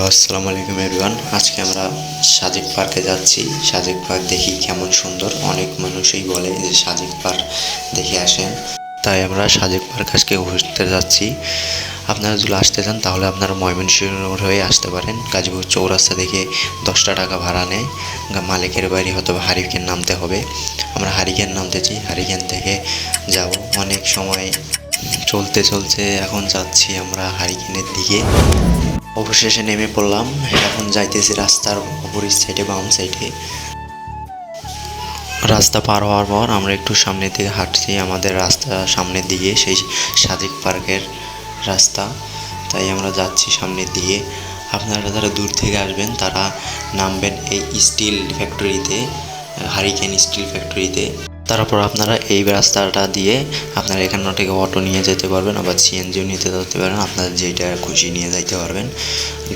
Hello, আসসালামু আলাইকুম everyone আজকে আমরা সাজেক পার্কে যাচ্ছি। সাজেক পার্ক দেখি কেমন সুন্দর। অনেক মানুষই বলে যে সাজেক পার্ক দেখে আসেন। তাই আমরা সাজেক পার্ক আজকে ঘুরতে যাচ্ছি। আপনারা যদি আসতে চান, তাহলে আপনারা ময়মনসিংহ হয়ে আসতে পারেন। গাজীপুর চৌরাস্তা থেকে দশটা টাকা ভাড়া নেয়। মালিকের বাড়ি হয়তো হারিকেন নামতে হবে। আমরা হারিকেন নামতেছি। হারিকেন থেকে যাব। অনেক সময় চলতে চলতে এখন যাচ্ছি আমরা হারিকেনের দিকে। অবশেষে নেমে পড়লাম। এখন যাইতেছি রাস্তার অপরিচ সাইডে বাম সাইডে রাস্তা পার হওয়ার পর আমরা একটু সামনের দিকে হাঁটছি, আমাদের রাস্তা সামনের দিকে, সেই সাদিক পার্কের রাস্তা। তাই আমরা যাচ্ছি সামনের দিকে। আপনারা যারা দূর থেকে আসবেন, তারা নামবেন এই স্টিল ফ্যাক্টরিতে হারিকেন স্টিল ফ্যাক্টরিতে তারপর আপনারা এই রাস্তাটা দিয়ে আপনারা এখান থেকে অটো নিয়ে যেতে পারবেন আবার সিএনজিও নিতে যেতে পারেন। আপনারা যেটা খুশি নিয়ে যাইতে পারবেন।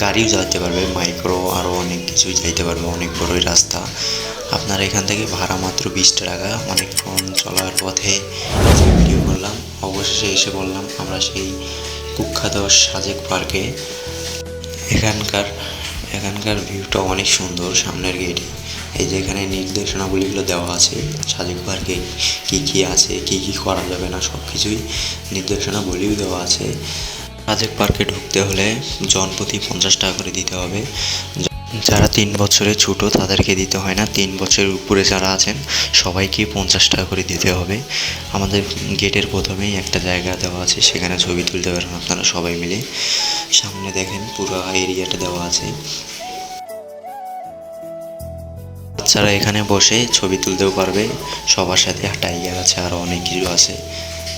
গাড়িও যাইতে পারবে মাইক্রো আরও অনেক কিছুই যাইতে পারবে, অনেক বড়ই রাস্তা। আপনারা এখান থেকে ভাড়া মাত্র বিশ টাকা। অনেকক্ষণ চলার পথে ভিডিও করলাম, অবশেষে এসে বললাম, আমরা সেই কুখ্যাত সাজেক পার্কে এখানকার এখানকার ভিউটা অনেক সুন্দর, সামনের গেটে এই যে এখানে নির্দেশনাগুলিগুলো দেওয়া আছে সাজেক পার্কে কী কী আছে, কী কী করা যাবে না সব কিছুই নির্দেশনাবলিও দেওয়া আছে। সাজেক পার্কে ঢুকতে হলে জনপ্রতি পঞ্চাশ টাকা করে দিতে হবে। যারা তিন বছরের ছোটো তাদেরকে দিতে হয় না। তিন বছরের উপরে যারা আছেন, সবাইকে পঞ্চাশ টাকা করে দিতে হবে। আমাদের গেটের প্রথমেই একটা জায়গা দেওয়া আছে, সেখানে ছবি তুলতে পারেন আপনারা সবাই মিলে। সামনে দেখেন পুরো এরিয়াটা দেওয়া আছে। বাচ্চারা এখানে বসে ছবি তুলতেও পারবে। সবার সাথে টাইগার আছে আরও অনেক কিছু আছে।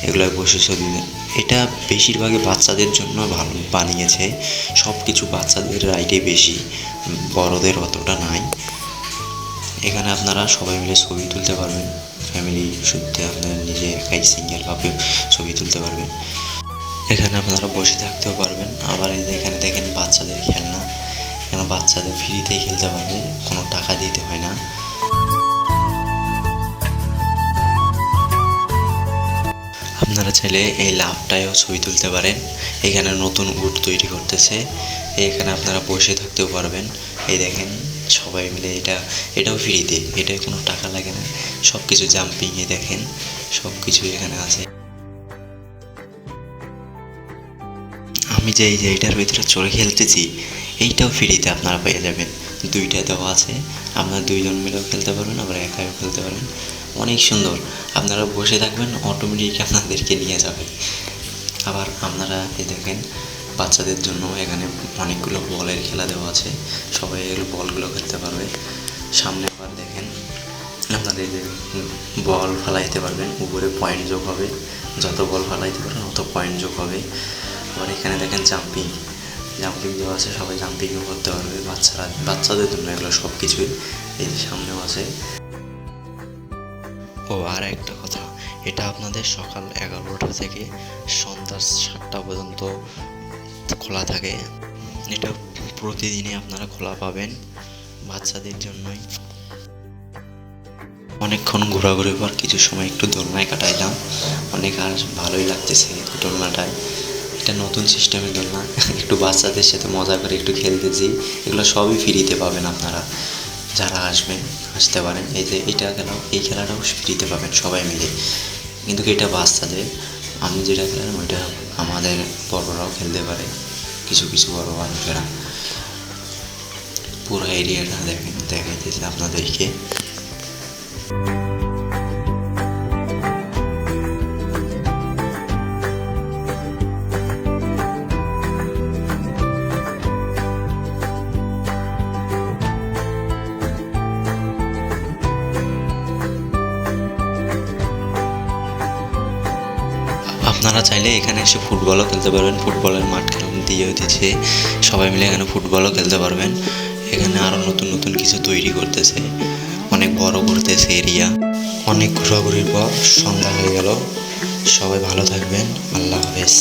এগুলো বসে ছবি এটা বেশিরভাগই বাচ্চাদের জন্য ভালো বানিয়েছে। সব কিছু বাচ্চাদের রাইডে বেশি, বড়দের অতটা নাই। এখানে আপনারা সবাই মিলে ছবি তুলতে পারবেন। ফ্যামিলি সূত্রে আপনারা নিজে একাই সিঙ্গেলভাবে ছবি তুলতে পারবেন। এখানে আপনারা বসে থাকতেও পারবেন। আবার এখানে দেখেন বাচ্চাদের ফ্রিতেই খেলতে পারবে কোনো টাকা দিতে হয় না। আপনারা চাইলে এই লাভটায়ও ছবি তুলতে পারেন। এখানে নতুন উট তৈরি করতেছে। এখানে আপনারা বসে থাকতেও পারবেন। এই দেখেন, সবাই মিলে এটা, এটাও ফ্রিতে, এটায় কোনো টাকা লাগে না। সব কিছু জাম্পিংয়ে দেখেন সব কিছুই এখানে আছে। আমি যে এই এইটার ভিতরে চড়ে খেলতেছি এইটাও ফ্রিতে আপনারা পেয়ে যাবেন। দুইটা দেওয়া আছে। আপনারা দুইজন মিলেও খেলতে পারবেন, আবার একাও খেলতে পারবেন। অনেক সুন্দর। আপনারা বসে থাকবেন অটোমেটিক আপনাদেরকে নিয়ে যাবে। আবার আপনারা এই দেখেন, বাচ্চাদের জন্য এখানে অনেকগুলো বলের খেলা দেওয়া আছে। সবাই এগুলো বলগুলো খেলতে পারবে। সামনে আবার দেখেন আপনাদের বল ফালাইতে পারবেন। উপরে পয়েন্ট যোগ হবে। যত বল ফালাইতে পারবেন, অত পয়েন্ট যোগ হবে। আবার এখানে দেখেন জাম্পিং জাম্পিং দেওয়া আছে সবাই জাম্পিংও করতে পারবে বাচ্চারা, বাচ্চাদের জন্য এগুলো সব কিছুই এই যে সামনেও আছে। ও, আর একটা কথা, এটা আপনাদের সকাল এগারোটা থেকে সন্ধ্যা সাতটা পর্যন্ত খোলা থাকে। এটা প্রতিদিনই আপনারা খোলা পাবেন বাচ্চাদের জন্যই। অনেকক্ষণ ঘোরাঘুরি পর কিছু সময় একটু দোলনায় কাটাইলাম। অনেক আর ভালোই লাগতেছে দোলনাটায়। এটা নতুন সিস্টেমের দোলনা একটু বাচ্চাদের সাথে মজা করে একটু খেলতেছি এগুলো সবই ফ্রিতে পাবেন আপনারা। যারা আসবেন, আসতে পারেন। এই যে এটা গেল এই খেলাটাও ফ্রিতে পাবেন সবাই মিলে। কিন্তু এটা বাচ্চাদের? আমি যেটা খেলাম, ওইটা আমাদের বড়রাও খেলতে পারে। কিছু কিছু বড় মানুষেরা। পুরো এরিয়াটা দেখেন দেখাইতেছে আপনাদেরকে। আপনারা চাইলে এখানে এসে ফুটবলও খেলতে পারবেন। ফুটবলের মাঠ খেলা দিয়ে দিচ্ছে সবাই মিলে এখানে ফুটবলও খেলতে পারবেন। এখানে আরও নতুন নতুন কিছু তৈরি করতেছে। অনেক বড় করতেছে এরিয়া। অনেক ঘোরাঘুরির পর সন্ধ্যা হয়ে গেল। সবাই ভালো থাকবেন। আল্লাহ হাফেজ।